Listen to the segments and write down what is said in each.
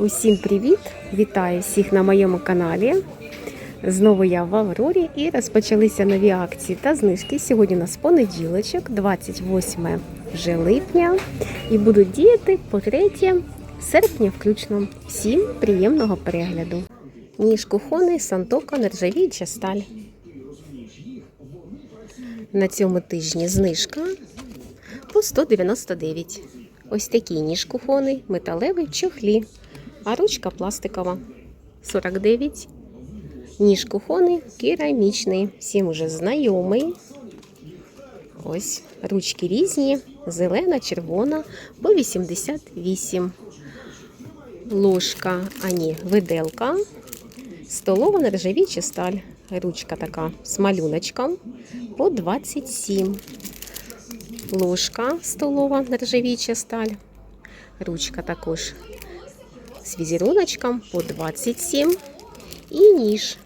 Усім привіт! Вітаю всіх на моєму каналі. Знову я в Аврорі і розпочалися нові акції та знижки. Сьогодні у нас понеділочок, 28 вже липня, і будуть діяти по 3 серпня включно. Всім приємного перегляду. Ніж кухонний, сантока, нержавіюча сталь. На цьому тижні знижка по 199. Ось такий ніж кухонний, металевий чохлі, а ручка пластикова 49. Ніж кухонний, керамічний, всім уже знайомий. Ось ручки різні, зелена, червона по 88. Ложка, а ні, виделка, столова нержавіча сталь. Ручка така з малюночком по 27 ложка столова нержавіча сталь. Ручка також з візеруночком по 27. І ніж.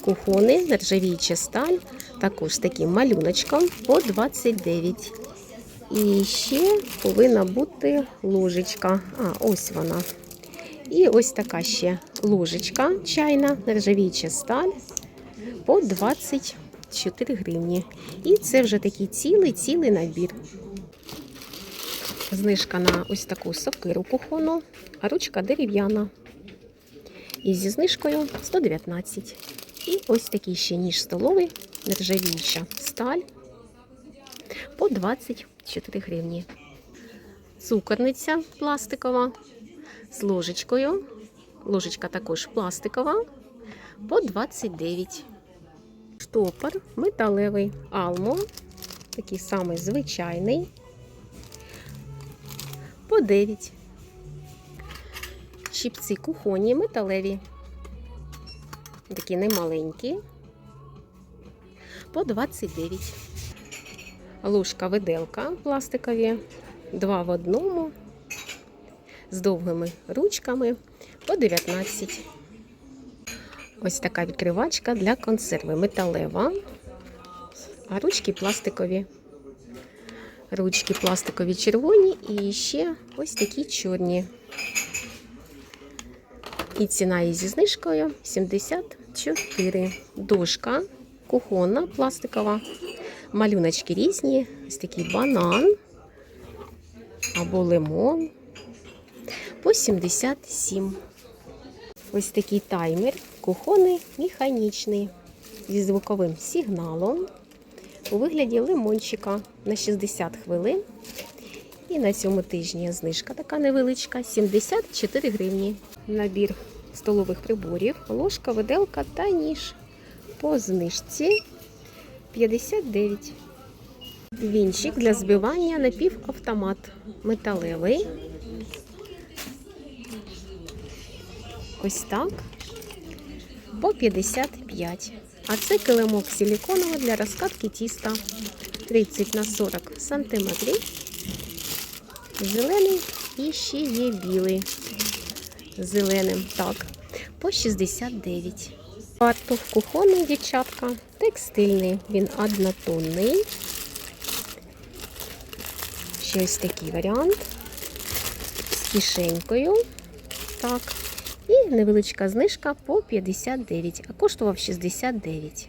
Кухони, нержавіча сталь, також з таким малюночком по 29. І ще повинна бути ложечка. А, ось вона. І ось така ще ложечка чайна, нержавіча сталь по 24 гривні. І це вже такий цілий-цілий набір. Знижка на ось таку сокиру кухону, а ручка дерев'яна. І зі знижкою 119. І ось такий ще ніж столовий, нержавіюча сталь по 24 гривні. Цукорниця пластикова з ложечкою. Ложечка також пластикова по 29. Штопор металевий Алмо, такий самий звичайний, по 9. Щипці кухонні металеві, такі немаленькі, по 29. Ложка виделка пластикові, два в одному, з довгими ручками по 19. Ось така відкривачка для консерви металева, а ручки пластикові. Ручки пластикові червоні і ще ось такі чорні. І ціна її зі знижкою 74. Дошка кухонна пластикова. Малюночки різні. Ось такий банан або лимон по 77. Ось такий таймер кухонний механічний зі звуковим сигналом у вигляді лимончика на 60 хвилин. І на цьому тижні знижка така невеличка 74 гривні. Набір столових приборів, ложка, виделка та ніж. По знижці 59. Вінчик для збивання напівавтомат металевий. Ось так. По 55. А це килимок силіконовий для розкатки тіста 30 на 40 сантиметрів. Зелений і ще є білий. Зеленим. Так. По 69. Фартух кухонний, дівчатка. Текстильний. Він однотонний. Ще ось такий варіант. З кишенькою. Так. І невеличка знижка по 59, а коштував 69.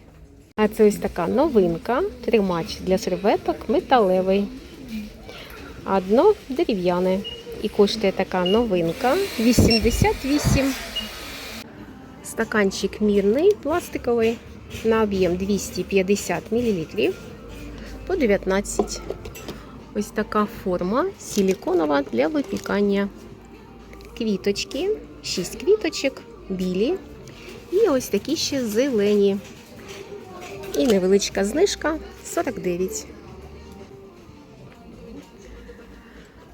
А це ось така новинка. Тримач для серветок металевий. А дно дерев'яне. І коштує така новинка 88. Стаканчик мірний, пластиковий на об'єм 250 мл по 19. Ось така форма силіконова для випікання. Квіточки, 6 квіточок, білі. І ось такі ще зелені. І невеличка знижка 49.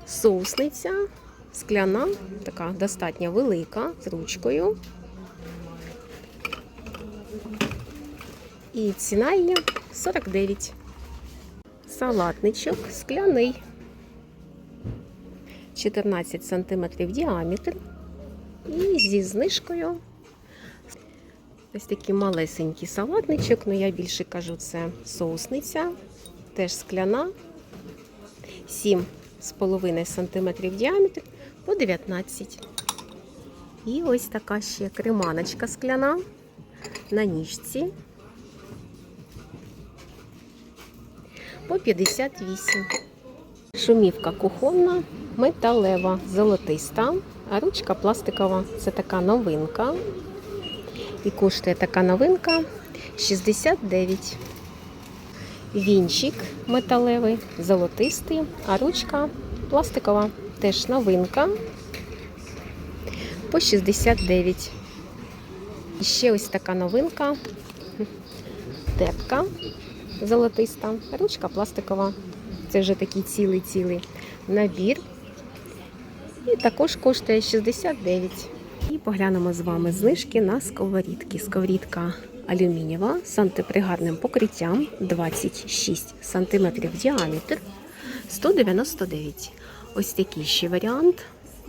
Соусниця скляна, така достатньо велика, з ручкою. І ціна її 49. Салатничок скляний. 14 см діаметр. І зі знижкою ось такий малесенький салатничок, ну я більше кажу, це соусниця, теж скляна, 7,5 см діаметр по 19. І ось така ще креманочка скляна на ніжці по 58. Шумівка кухонна, металева, золотиста, а ручка пластикова. Це така новинка. І коштує така новинка 69. Вінчик металевий, золотистий, а ручка пластикова. Теж новинка по 69. І ще ось така новинка. Тепка золотиста, ручка пластикова. Це вже такий цілий-цілий набір. І також коштує 69. І поглянемо з вами знижки на сковорідки. Сковорідка алюмінієва з антипригарним покриттям 26 см діаметр 199. Ось такий ще варіант.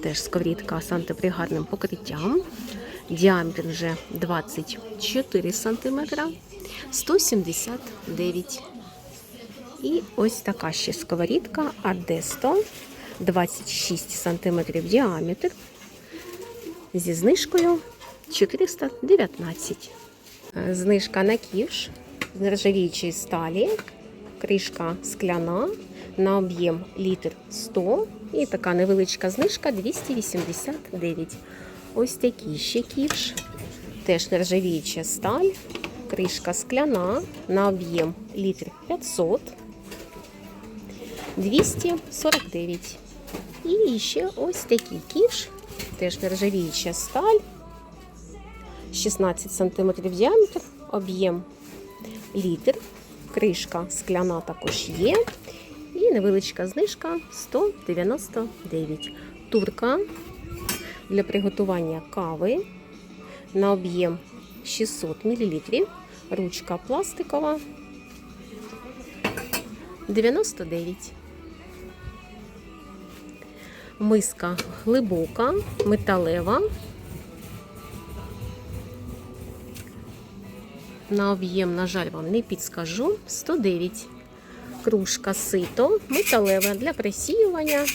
Теж сковорідка з антипригарним покриттям. Діаметр вже 24 см 179. І ось така ще сковорідка Ардесто 26 см діаметр зі знижкою 419. Е, Знижка на ківш з нержавіючої сталі, кришка скляна на об'єм літр 100 і така невеличка знижка 289. Ось такий ще ківш, теж нержавіюча сталь, кришка скляна на об'єм літр 500 249. І ще ось такий ківш, теж нержавіюча сталь, 16 см діаметр, об'єм літр, кришка скляна також є. І невеличка знижка 199. Турка для приготування кави на об'єм 600 мл. Ручка пластикова 99. Миска глибока, металева. На об'єм, на жаль, вам не підскажу. 109. Кружка сито, металева для присіювання.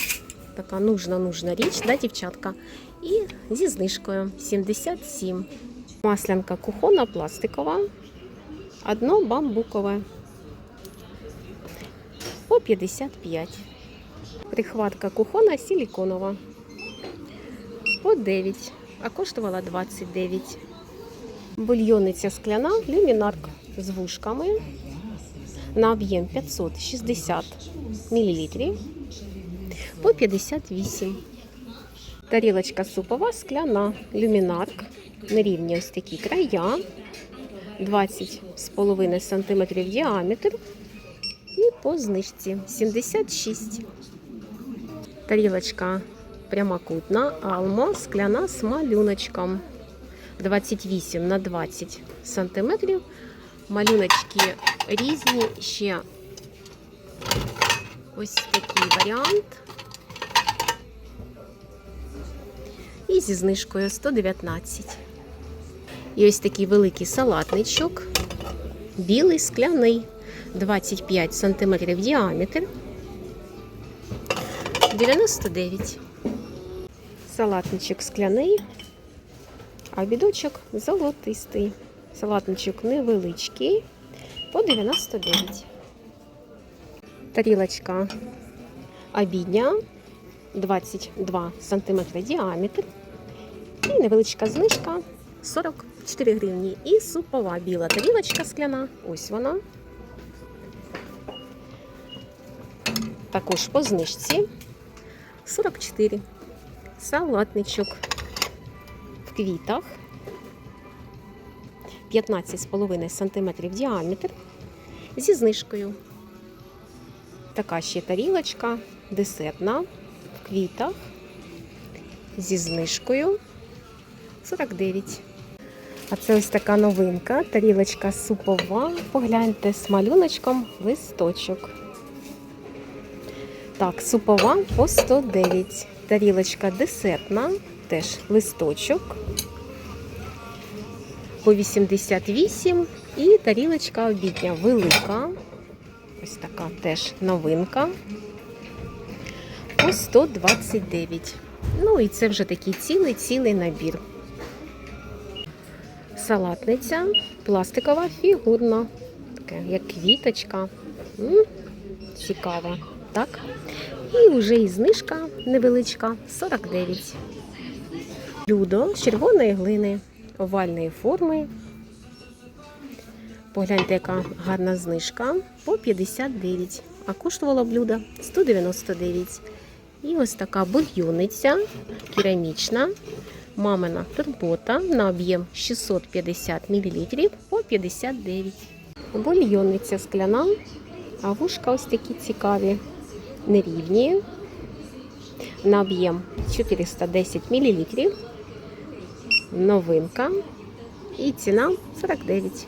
Така нужна нужна річ, да, дівчатка. І зі знижкою 77. Маслянка кухонна, пластикова. Одно бамбукове. По 55. Прихватка кухона силіконова. По 9, а коштувала 29. Бульйониця скляна, люмінарк з вушками на об'єм 560 мл по 58. Тарілочка супова скляна, люмінарк. Нерівні ось такі края. 20,5 см діаметр. І по знижці 76. Тарілочка прямокутна, алмо, скляна з малюночком. 28 на 20 сантиметрів. Малюночки різні. Ще ось такий варіант. І зі знижкою 119. І ось такий великий салатничок. Білий скляний. 25 сантиметрів діаметр. 99. Салатничок скляний, а бідочок золотистий. Салатничок невеличкий по 99. Тарілочка обідня 22 см діаметр. І невеличка знижка 44 гривні. І супова біла тарілочка скляна. Ось вона. Також по знижці 44. Салатничок в квітах. 15,5 см діаметр зі знижкою. Така ще тарілочка десертна в квітах зі знижкою 49. А це ось така новинка. Тарілочка супова. Погляньте з малюночком листочок. Так, супова по 109. Тарілочка десертна, теж листочок по 88. І тарілочка обідня велика. Ось така теж новинка. По 129. Ну і це вже такий цілий цілий набір. Салатниця пластикова фігурна. Таке, як квіточка. М, Цікаво, так? І вже і знижка невеличка 49. Блюдо з червоної глини, овальної форми. Погляньте, яка гарна знижка по 59, а коштувало блюдо 199. І ось така бульйониця керамічна, мамина турбота на об'єм 650 мл по 59. Бульйониця скляна, а вушка ось такі цікаві, нерівні. На об'єм 410 мл. Новинка. І ціна 49.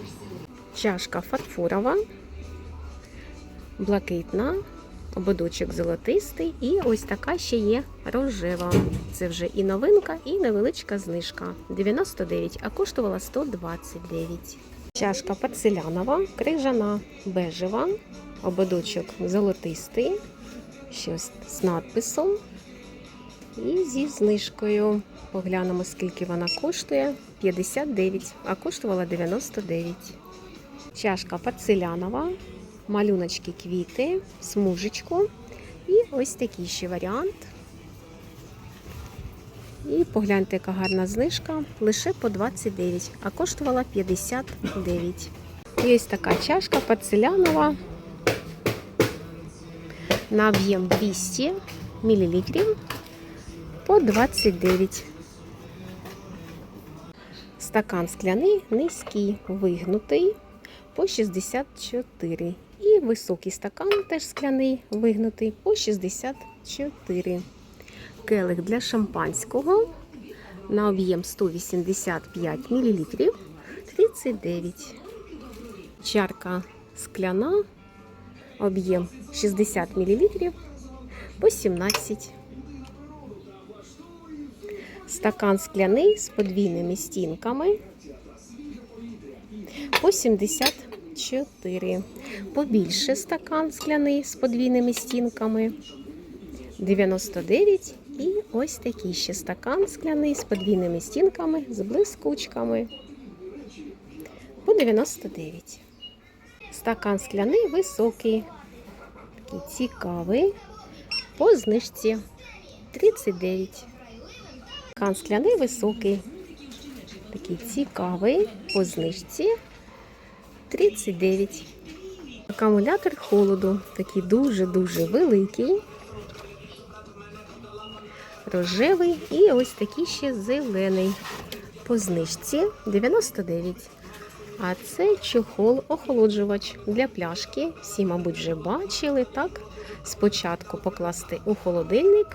Чашка фарфорова, блакитна, ободочок золотистий. І ось така ще є рожева. Це вже і новинка, і невеличка знижка. 99, а коштувала 129. Чашка порцелянова, крижана, бежева, ободочок золотистий, щось з надписом. І зі знижкою. Поглянемо, скільки вона коштує. 59, а коштувала 99. Чашка порцелянова, малюночки квіти, смужечку. І ось такий ще варіант. І погляньте, яка гарна знижка. Лише по 29, а коштувала 59. І ось така чашка порцелянова на об'єм 200 мл по 29. Стакан скляний, низький, вигнутий по 64. І високий стакан теж скляний, вигнутий по 64. Келих для шампанського на об'єм 185 мл 39. Чарка скляна, об'єм 60 мл по 17. Стакан скляний з подвійними стінками по 74. Побільше стакан скляний з подвійними стінками 99. І ось такий ще стакан скляний з подвійними стінками, з блискучками по 99. Стакан скляний високий, такий цікавий, по знижці 39. Стакан скляний високий, такий цікавий, по знижці 39. Акумулятор холоду, такий дуже-дуже великий, рожевий і ось такий ще зелений. По знижці 99. А це чохол-охолоджувач для пляшки. Всі, мабуть, вже бачили, так? Спочатку покласти у холодильник,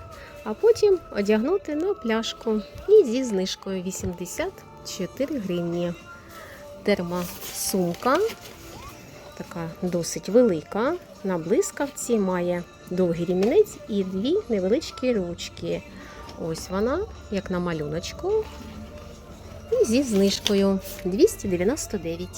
а потім одягнути на пляшку. І зі знижкою 84 гривні. Термосумка, така досить велика. На блискавці має довгий рімінець і дві невеличкі ручки. Ось вона, як на малюночку. І зі знижкою 299.